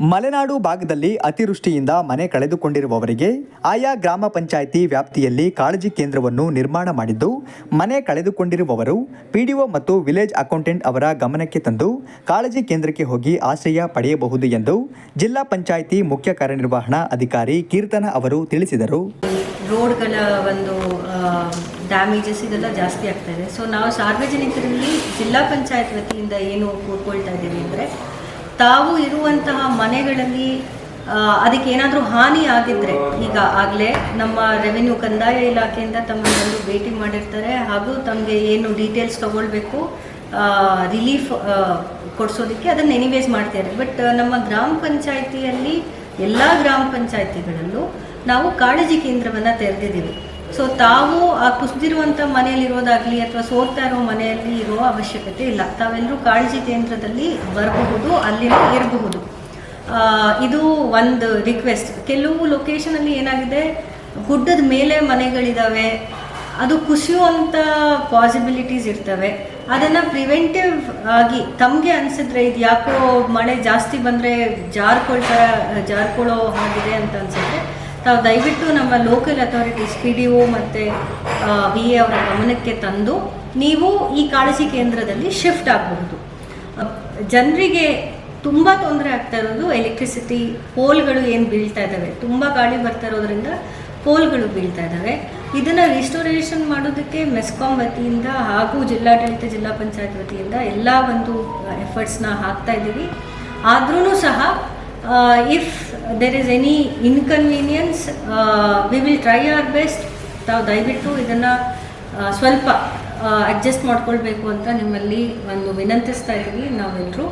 ಮಲೆನಾಡು ಭಾಗದಲ್ಲಿ ಅತಿವೃಷ್ಟಿಯಿಂದ ಮನೆ ಕಳೆದುಕೊಂಡಿರುವವರಿಗೆ ಆಯಾ ಗ್ರಾಮ ಪಂಚಾಯಿತಿ ವ್ಯಾಪ್ತಿಯಲ್ಲಿ ಕಾಳಜಿ ಕೇಂದ್ರವನ್ನು ನಿರ್ಮಾಣ ಮಾಡಿದ್ದು, ಮನೆ ಕಳೆದುಕೊಂಡಿರುವವರು, ಪಿಡಿಒ ಮತ್ತು ವಿಲೇಜ್ ಅಕೌಂಟೆಂಟ್ ಅವರ ಗಮನಕ್ಕೆ ತಂದು ಕಾಳಜಿ ಕೇಂದ್ರಕ್ಕೆ ಹೋಗಿ ಆಶ್ರಯ ಪಡೆಯಬಹುದು ಎಂದು ಜಿಲ್ಲಾ ಪಂಚಾಯಿತಿ ಮುಖ್ಯ ಕಾರ್ಯನಿರ್ವಹಣಾ ಅಧಿಕಾರಿ ಕೀರ್ತನ ಅವರು ತಿಳಿಸಿದರು. ರೋಡ್ಗಳ ಒಂದು ಡ್ಯಾಮೇಜಸ್ ಇದೆಲ್ಲ ಜಾಸ್ತಿ ಆಗ್ತಾ ಇದೆ. ಸೊ ನಾವು ಸಾರ್ವಜನಿಕರಲ್ಲಿ ಜಿಲ್ಲಾ ಪಂಚಾಯತ್ ವತಿಯಿಂದ ಏನು ಕೂತ್ಕೊಳ್ತಾ ಇದ್ದೀವಿ ಅಂದರೆ ತಾವು ಇರುವಂತಹ ಮನೆಗಳಲ್ಲಿ ಅದಕ್ಕೆ ಏನಾದರೂ ಹಾನಿ ಆಗಿದ್ರೆ, ಈಗ ಆಗಲೇ ನಮ್ಮ ರೆವಿನ್ಯೂ ಕಂದಾಯ ಇಲಾಖೆಯಿಂದ ತಮ್ಮನ್ನು ಭೇಟಿ ಮಾಡಿರ್ತಾರೆ, ಹಾಗೂ ತಮಗೆ ಏನು ಡೀಟೇಲ್ಸ್ ತಗೊಳ್ಬೇಕು ರಿಲೀಫ್ ಕೊಡಿಸೋದಕ್ಕೆ ಅದನ್ನು ಎನಿವೇಸ್ ಮಾಡ್ತಾರೆ ಬಟ್ ನಮ್ಮ ಗ್ರಾಮ ಪಂಚಾಯಿತಿಯಲ್ಲಿ, ಎಲ್ಲ ಗ್ರಾಮ ಪಂಚಾಯಿತಿಗಳಲ್ಲೂ ನಾವು ಕಾಳಜಿ ಕೇಂದ್ರವನ್ನು ತೆರೆದಿದ್ದೀವಿ. ಸೊ ತಾವು ಆ ಕುಸಿದಿರುವಂಥ ಮನೆಯಲ್ಲಿರೋದಾಗಲಿ ಅಥವಾ ಸೋರ್ತಾ ಇರೋ ಮನೆಯಲ್ಲಿ ಇರೋ ಅವಶ್ಯಕತೆ ಇಲ್ಲ. ತಾವೆಲ್ಲರೂ ಕಾಳಜಿ ಕೇಂದ್ರದಲ್ಲಿ ಬರಬಹುದು ಅಲ್ಲಿ ಇರಬಹುದು. ಇದು ಒಂದು ರಿಕ್ವೆಸ್ಟ್ ಕೆಲವು ಲೊಕೇಶನಲ್ಲಿ ಏನಾಗಿದೆ? ಗುಡ್ಡದ ಮೇಲೆ ಮನೆಗಳಿದ್ದಾವೆ ಅದು ಕುಸಿಯುವಂಥ ಪಾಸಿಬಿಲಿಟೀಸ್ ಇರ್ತವೆ. ಅದನ್ನು ಪ್ರಿವೆಂಟಿವ್ ಆಗಿ ತಮಗೆ ಅನಿಸಿದ್ರೆ ಇದು ಯಾಕೋ ಮಳೆ ಜಾಸ್ತಿ ಬಂದರೆ ಜಾರ್ಕೊಳ್ತಾ, ಜಾರ್ಕೊಳ್ಳೋ ಹಾಗಿದೆ ಅಂತ ಅನಿಸಿದ್ರೆ ತಾವು ದಯವಿಟ್ಟು ನಮ್ಮ local authorities P D O ಮತ್ತು ಬಿ ಎ ಅವರ ಗಮನಕ್ಕೆ ತಂದು ನೀವು ಈ ಕಾಳಜಿ ಕೇಂದ್ರದಲ್ಲಿ ಶಿಫ್ಟ್ ಆಗಬಹುದು. ಜನರಿಗೆ ತುಂಬ ತೊಂದರೆ ಆಗ್ತಾ ಇರೋದು ಎಲೆಕ್ಟ್ರಿಸಿಟಿ ಪೋಲ್ಗಳು ಏನು ಬೀಳ್ತಾ ಇದ್ದಾವೆ ತುಂಬ ಗಾಳಿ ಬರ್ತಾ ಇರೋದ್ರಿಂದ ಪೋಲ್ಗಳು ಬೀಳ್ತಾ ಇದ್ದಾವೆ ಇದನ್ನು ರಿಸ್ಟೋರೇಷನ್ ಮಾಡೋದಕ್ಕೆ ಮೆಸ್ಕಾಂ ವತಿಯಿಂದ ಹಾಗೂ ಜಿಲ್ಲಾಡಳಿತ, ಜಿಲ್ಲಾ ಪಂಚಾಯತ್ ವತಿಯಿಂದ ಎಲ್ಲ ಒಂದು ಎಫರ್ಟ್ಸ್ನ ಹಾಕ್ತಾ ಇದ್ದೀವಿ. ಆದ್ರೂ ಸಹ if there is any inconvenience we will try our best ತಾವು ದಯವಿಟ್ಟು ಇದನ್ನು ಸ್ವಲ್ಪ ಅಡ್ಜಸ್ಟ್ ಮಾಡ್ಕೊಳ್ಬೇಕು ಅಂತ ನಿಮ್ಮಲ್ಲಿ ಒಂದು ವಿನಂತಿಸ್ತಾ ಇದ್ದೀವಿ ನಾವೆಲ್ಲರೂ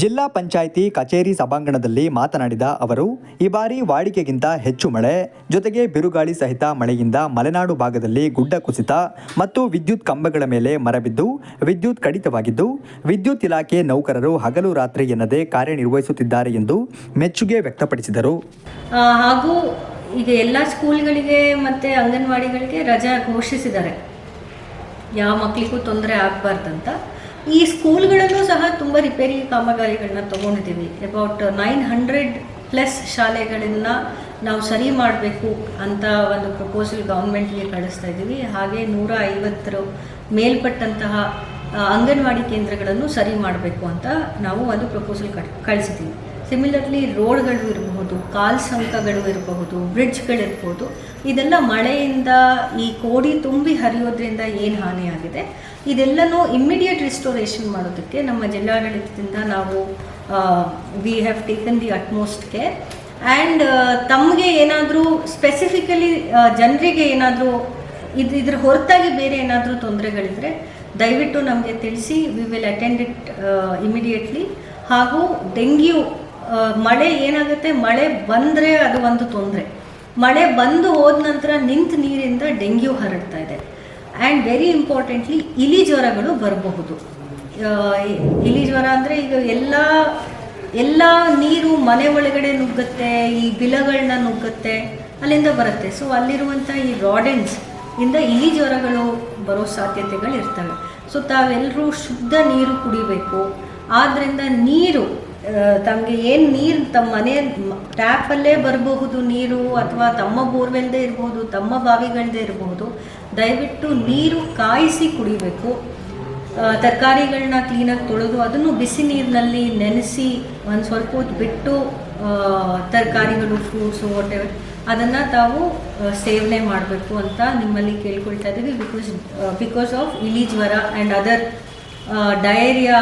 ಜಿಲ್ಲಾ ಪಂಚಾಯಿತಿ ಕಚೇರಿ ಸಭಾಂಗಣದಲ್ಲಿ ಮಾತನಾಡಿದ ಅವರು, ಈ ಬಾರಿ ವಾಡಿಕೆಗಿಂತ ಹೆಚ್ಚು ಮಳೆ, ಜೊತೆಗೆ ಬಿರುಗಾಳಿ ಸಹಿತ ಮಳೆಯಿಂದ ಮಲೆನಾಡು ಭಾಗದಲ್ಲಿ ಗುಡ್ಡ ಕುಸಿತ ಮತ್ತು ವಿದ್ಯುತ್ ಕಂಬಗಳ ಮೇಲೆ ಮರ ಬಿದ್ದು ವಿದ್ಯುತ್ ಕಡಿತವಾಗಿದ್ದು, ವಿದ್ಯುತ್ ಇಲಾಖೆ ನೌಕರರು ಹಗಲು ರಾತ್ರಿ ಎನ್ನದೇ ಕಾರ್ಯನಿರ್ವಹಿಸುತ್ತಿದ್ದಾರೆ ಎಂದು ಮೆಚ್ಚುಗೆ ವ್ಯಕ್ತಪಡಿಸಿದರು. ಹಾಗೂ ಈಗ ಎಲ್ಲ ಸ್ಕೂಲ್ಗಳಿಗೆ ಮತ್ತು ಅಂಗನವಾಡಿಗಳಿಗೆ ರಜಾ ಘೋಷಿಸಿದ್ದಾರೆ. ಯಾವ ಮಕ್ಕಳಿಗೂ ತೊಂದರೆ ಆಗಬಾರ್ದಂತ ಈ ಸ್ಕೂಲ್ಗಳಲ್ಲೂ ಸಹ ತುಂಬ ರಿಪೇರಿ ಕಾಮಗಾರಿಗಳನ್ನ ತೊಗೊಂಡಿದ್ದೀವಿ. ಅಬೌಟ್ ನೈನ್ ಹಂಡ್ರೆಡ್ ಪ್ಲಸ್ ಶಾಲೆಗಳನ್ನ ನಾವು ಸರಿ ಮಾಡಬೇಕು ಅಂತ ಒಂದು ಪ್ರಪೋಸಲ್ ಗೌರ್ಮೆಂಟ್ಗೆ ಕಳಿಸ್ತಾ ಇದ್ದೀವಿ. ಹಾಗೆ ನೂರ ಐವತ್ತರ ಮೇಲ್ಪಟ್ಟಂತಹ ಅಂಗನವಾಡಿ ಕೇಂದ್ರಗಳನ್ನು ಸರಿ ಮಾಡಬೇಕು ಅಂತ ನಾವು ಒಂದು ಪ್ರಪೋಸಲ್ ಕಳಿಸಿದ್ದೀವಿ. ಸಿಮಿಲರ್ಲಿ ರೋಡ್ಗಳು ಇರಬಹುದು, ಕಾಲ್ ಸಂಕಗಳು ಇರಬಹುದು ಬ್ರಿಡ್ಜ್ಗಳಿರ್ಬೋದು ಇದೆಲ್ಲ ಮಳೆಯಿಂದ ಈ ಕೋಡಿ ತುಂಬಿ ಹರಿಯೋದ್ರಿಂದ ಏನು ಹಾನಿಯಾಗಿದೆ? ಇದೆಲ್ಲನೂ ಇಮ್ಮಿಡಿಯೇಟ್ ರಿಸ್ಟೋರೇಷನ್ ಮಾಡೋದಕ್ಕೆ ನಮ್ಮ ಜಿಲ್ಲಾಡಳಿತದಿಂದ ನಾವು we have taken the utmost care and ತಮಗೆ ಏನಾದರೂ ಸ್ಪೆಸಿಫಿಕಲಿ ಜನರಿಗೆ ಏನಾದರೂ ಇದು, ಇದ್ರ ಹೊರತಾಗಿ ಬೇರೆ ಏನಾದರೂ ತೊಂದರೆಗಳಿದ್ರೆ ದಯವಿಟ್ಟು ನಮಗೆ ತಿಳಿಸಿ we will attend it immediately ಹಾಗೂ ಡೆಂಗ್ಯೂ ಮಳೆ ಏನಾಗುತ್ತೆ? ಮಳೆ ಬಂದರೆ ಅದು ಒಂದು ತೊಂದರೆ. ಮಳೆ ಬಂದು ಹೋದ ನಂತರ ನಿಂತ ನೀರಿಂದ ಡೆಂಗ್ಯೂ ಹರಡ್ತಾ ಇದೆ. ಆ್ಯಂಡ್ ವೆರಿ ಇಂಪಾರ್ಟೆಂಟ್ಲಿ ಇಲಿ ಜ್ವರಗಳು ಬರಬಹುದು. ಇಲಿ ಜ್ವರ ಅಂದರೆ ಈಗ ಎಲ್ಲ ಎಲ್ಲ ನೀರು ಮನೆ ಒಳಗಡೆ ನುಗ್ಗುತ್ತೆ, ಈ ಬಿಲಗಳನ್ನ ನುಗ್ಗುತ್ತೆ, ಅಲ್ಲಿಂದ ಬರುತ್ತೆ. ಸೊ ಅಲ್ಲಿರುವಂಥ ಈ ರಾಡೆನ್ಸ್ ಇಂದ ಇಲಿ ಜ್ವರಗಳು ಬರೋ ಸಾಧ್ಯತೆಗಳು ಇರ್ತವೆ ಸೊ ತಾವೆಲ್ಲರೂ ಶುದ್ಧ ನೀರು ಕುಡಿಬೇಕು. ಆದ್ದರಿಂದ ನೀರು ತಮಗೆ ಏನು ನೀರು ತಮ್ಮ ಮನೆ ಟ್ಯಾಪಲ್ಲೇ ಬರಬಹುದು, ನೀರು ಅಥವಾ ತಮ್ಮ ಬೋರ್ವೆಲ್ದೇ ಇರ್ಬೋದು, ತಮ್ಮ ಬಾವಿಗಳದ್ದೇ ಇರಬಹುದು ದಯವಿಟ್ಟು ನೀರು ಕಾಯಿಸಿ ಕುಡಿಬೇಕು. ತರಕಾರಿಗಳನ್ನ ಕ್ಲೀನಾಗಿ ತೊಳೆದು ಅದನ್ನು ಬಿಸಿ ನೀರಿನಲ್ಲಿ ನೆನೆಸಿ ಒಂದು ಸ್ವಲ್ಪ ಹೊತ್ತು ಬಿಟ್ಟು ತರಕಾರಿಗಳು ಫ್ರೂಟ್ಸು ವಾಟೆವರ್ ಅದನ್ನು ತಾವು ಸೇವನೆ ಮಾಡಬೇಕು ಅಂತ ನಿಮ್ಮಲ್ಲಿ ಕೇಳ್ಕೊಳ್ತಾ ಇದ್ದೀವಿ ಬಿಕಾಸ್ ಬಿಕಾಸ್ ಆಫ್ ಇಲಿ ಜ್ವರ ಆ್ಯಂಡ್ ಅದರ್ ಡಯೇರಿಯಾ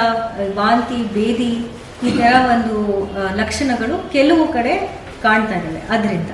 ವಾಂತಿ, ಬೇದಿ ಈ ಥರ ಒಂದು ಲಕ್ಷಣಗಳು ಕೆಲವು ಕಡೆ ಕಾಣ್ತಾ ಇದ್ದಾವೆ. ಅದರಿಂದ.